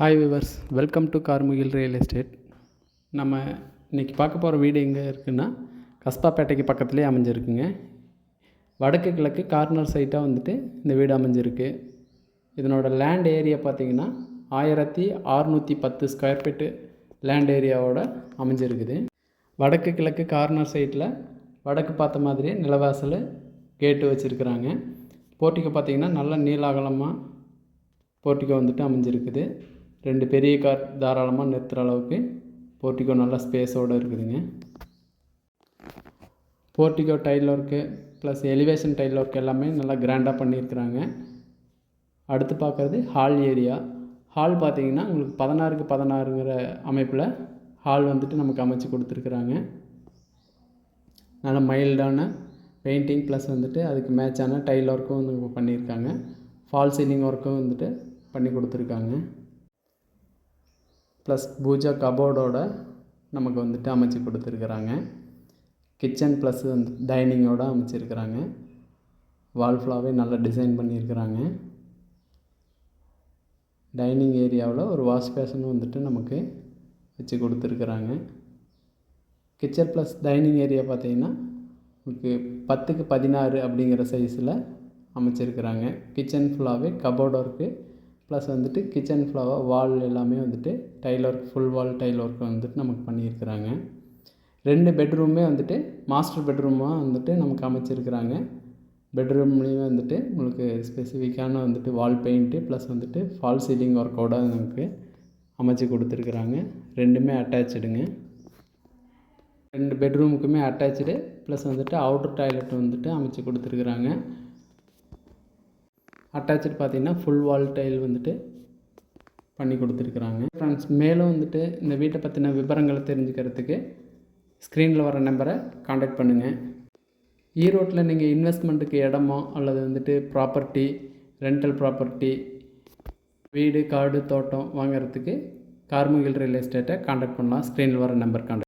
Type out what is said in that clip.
Hi viewers welcome to Karmugil real estate நம்ம இன்றைக்கி பார்க்க போகிற வீடு எங்கே இருக்குன்னா கஸ்பாப்பேட்டைக்கு பக்கத்துலேயே அமைஞ்சிருக்குங்க. வடக்கு கிழக்கு கார்னர் சைட்டாக வந்துட்டு இந்த வீடு அமைஞ்சிருக்கு. இதனோட லேண்ட் ஏரியா பார்த்தீங்கன்னா ஆயிரத்தி அறுநூற்றி பத்து ஸ்கொயர் ஃபீட்டு லேண்ட் ஏரியாவோட அமைஞ்சிருக்குது. வடக்கு கிழக்கு கார்னர் சைட்டில் வடக்கு பார்த்த மாதிரியே நிலவாசல் கேட்டு வச்சுருக்குறாங்க. போர்ட்டிக்கோ பார்த்தீங்கன்னா நல்ல நீளாகலமாக போர்ட்டிக்கோ வந்துட்டு அமைஞ்சிருக்குது. ரெண்டு பெரிய கார் தாராளமாக நிறுத்துகிற அளவுக்கு போர்ட்டிகோ நல்ல ஸ்பேஸோடு இருக்குதுங்க. Portico tile work plus elevation tile work எல்லாமே நல்லா கிராண்டாக பண்ணியிருக்கிறாங்க. அடுத்து பார்க்குறது ஹால் ஏரியா ஹால் பார்த்திங்கன்னா உங்களுக்கு பதினாறுக்கு பதினாறுங்கிற அமைப்பில் ஹால் வந்துட்டு நமக்கு அமைச்சு கொடுத்துருக்குறாங்க. நல்ல மைல்டான பெயிண்டிங் ப்ளஸ் வந்துட்டு அதுக்கு மேட்சான டைல் ஒர்க்கும் வந்து பண்ணியிருக்காங்க. ஃபால் சீலிங் ஒர்க்கும் வந்துட்டு பண்ணி கொடுத்துருக்காங்க. ப்ளஸ் பூஜா கபோர்டோட நமக்கு வந்துட்டு அமைச்சு கொடுத்துருக்குறாங்க. கிச்சன் ப்ளஸ் வந்து டைனிங்கோடு அமைச்சிருக்கிறாங்க. வால் ஃபுல்லாகவே நல்லா டிசைன் பண்ணியிருக்கிறாங்க. டைனிங் ஏரியாவில் ஒரு வாஷ் பேஷனும் வந்துட்டு நமக்கு வச்சு கொடுத்துருக்குறாங்க. கிச்சன் ப்ளஸ் டைனிங் ஏரியா பார்த்தீங்கன்னா உங்களுக்கு பத்துக்கு பதினாறு அப்படிங்கிற சைஸில் அமைச்சிருக்கிறாங்க. கிச்சன் ஃபுல்லாகவே கபோர்டு இருக்குது ப்ளஸ் வந்துட்டு கிச்சன் ஃப்ளவர் வால் எல்லாமே வந்துட்டு tile work full wall tile work வந்துட்டு நமக்கு பண்ணியிருக்கிறாங்க. ரெண்டு பெட்ரூமே வந்துட்டு மாஸ்டர் பெட்ரூமாக வந்துட்டு நமக்கு அமைச்சிருக்கிறாங்க. பெட்ரூம்லேயும் வந்துட்டு உங்களுக்கு ஸ்பெசிஃபிக்கான வந்துட்டு வால் பெயிண்ட்டு ப்ளஸ் வந்துட்டு ஃபால் சீலிங் ஒர்க்கோட நமக்கு அமைச்சு கொடுத்துருக்குறாங்க. ரெண்டுமே அட்டாச்சுடுங்க ரெண்டு பெட்ரூமுக்குமே அட்டாச்சுடு ப்ளஸ் வந்துட்டு அவுட்டர் டாய்லெட் வந்துட்டு அமைச்சு கொடுத்துருக்குறாங்க. அட்டாச்சு பார்த்தீங்கன்னா ஃபுல் வால் டைல் வந்துட்டு பண்ணி கொடுத்துருக்குறாங்க. ஃப்ரெண்ட்ஸ் மேலும் வந்துட்டு இந்த வீட்டை பற்றின விவரங்களை தெரிஞ்சுக்கிறதுக்கு ஸ்க்ரீனில் வர நம்பரை காண்டாக்ட் பண்ணுங்கள் ஈரோட்டில் நீங்கள் இன்வெஸ்ட்மெண்ட்டுக்கு இடமோ அல்லது வந்துட்டு ப்ராப்பர்ட்டி ரெண்டல் ப்ராப்பர்ட்டி வீடு காடு தோட்டம் வாங்குறதுக்கு கார்முகில் ரியல் எஸ்டேட்டை காண்டாக்ட் பண்ணலாம். ஸ்க்ரீனில் வர நம்பர் காண்டாக்ட்